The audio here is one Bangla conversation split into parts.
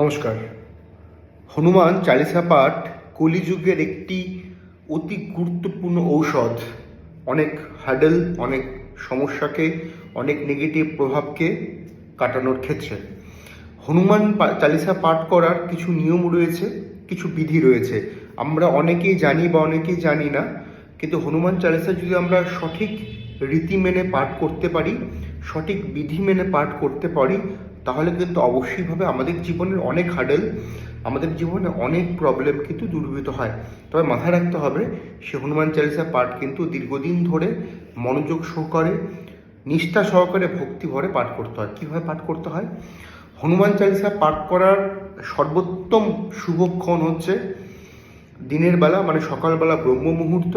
নমস্কার। হনুমান চালিসা পাঠ কলিযুগের একটি অতি গুরুত্বপূর্ণ ঔষধ। অনেক হ্যাডেল অনেক সমস্যাকে, অনেক নেগেটিভ প্রভাবকে কাটানোর ক্ষেত্রে। হনুমান চালিসা পাঠ করার কিছু নিয়ম রয়েছে, কিছু বিধি রয়েছে। আমরা অনেকেই জানি বা অনেকেই জানি না, কিন্তু হনুমান চালিসা যদি আমরা সঠিক রীতি মেনে পাঠ করতে পারি, সঠিক বিধি মেনে পাঠ করতে পারি তাহলে কিন্তু অবশ্যইভাবে আমাদের জীবনের অনেক হাডেল আমাদের জীবনে অনেক প্রবলেম কিন্তু দূরীভূত হয়। তবে মাথায় রাখতে হবে সে হনুমান চালিসা পাঠ কিন্তু দীর্ঘদিন ধরে মনোযোগ সহকারে, নিষ্ঠা সহকারে ভক্তি ভরে পাঠ করতে হয়। কীভাবে পাঠ করতে হয়? হনুমান চালিসা পাঠ করার সর্বোত্তম শুভক্ষণ হচ্ছে দিনের বেলা মানে সকালবেলা ব্রহ্ম মুহূর্ত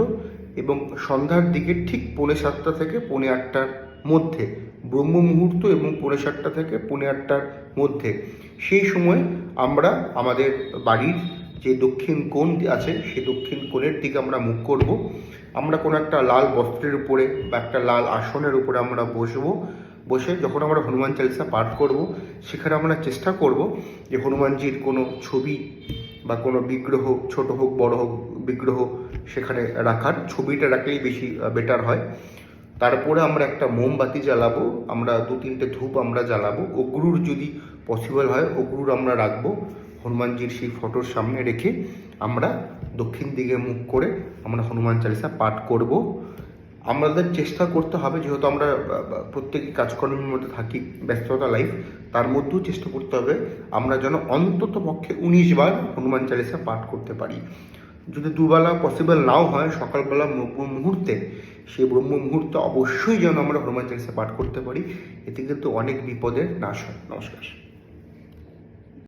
এবং সন্ধ্যার দিকে ঠিক পৌনে সাতটা থেকে পৌনে আটটার মধ্যে ব্রহ্ম মুহূর্ত এবং পৌনে সাতটা থেকে পৌনে আটটার মধ্যে। সেই সময় আমরা আমাদের বাড়ির যে দক্ষিণ কোণ আছে, সেই দক্ষিণ কোণের দিকে আমরা মুখ করব। আমরা কোনো একটা লাল বস্ত্রের উপরে বা একটা লাল আসনের উপরে আমরা বসবো। বসে যখন আমরা হনুমান চালিসা পাঠ করব, সেখানে আমরা চেষ্টা করব যে হনুমানজির কোনো ছবি বা কোনো বিগ্রহ, ছোট হোক, বড় হোক, বিগ্রহ সেখানে রাখার। ছবিটা রাখলেই বেশি বেটার হয়। তারপরে আমরা একটা মোমবাতি জ্বালাবো, আমরা দু তিনটে ধূপ আমরা জ্বালাবো। অগ্রুর যদি পসিবল হয়, অগ্রুর আমরা রাখব। হনুমানজির সেই ফটোর সামনে রেখে আমরা দক্ষিণ দিকে মুখ করে আমরা হনুমান চালিসা পাঠ করব। আমাদের চেষ্টা করতে হবে, যেহেতু আমরা প্রত্যেকই কাজকর্মের মধ্যে থাকি, ব্যস্ততা লাইফ তার মধ্যেও চেষ্টা করতে হবে আমরা যেন অন্তত পক্ষে উনিশ বার হনুমান চালিসা পাঠ করতে পারি। যদি দুবেলা পসিবল নাও হয়, সকালবেলা মুহূর্তে, সেই ব্রহ্ম মুহূর্তে অবশ্যই যেন আমরা হনুমান চালিসা পাঠ করতে পারি। এতে কিন্তু অনেক বিপদের নাশ হয়। নমস্কার।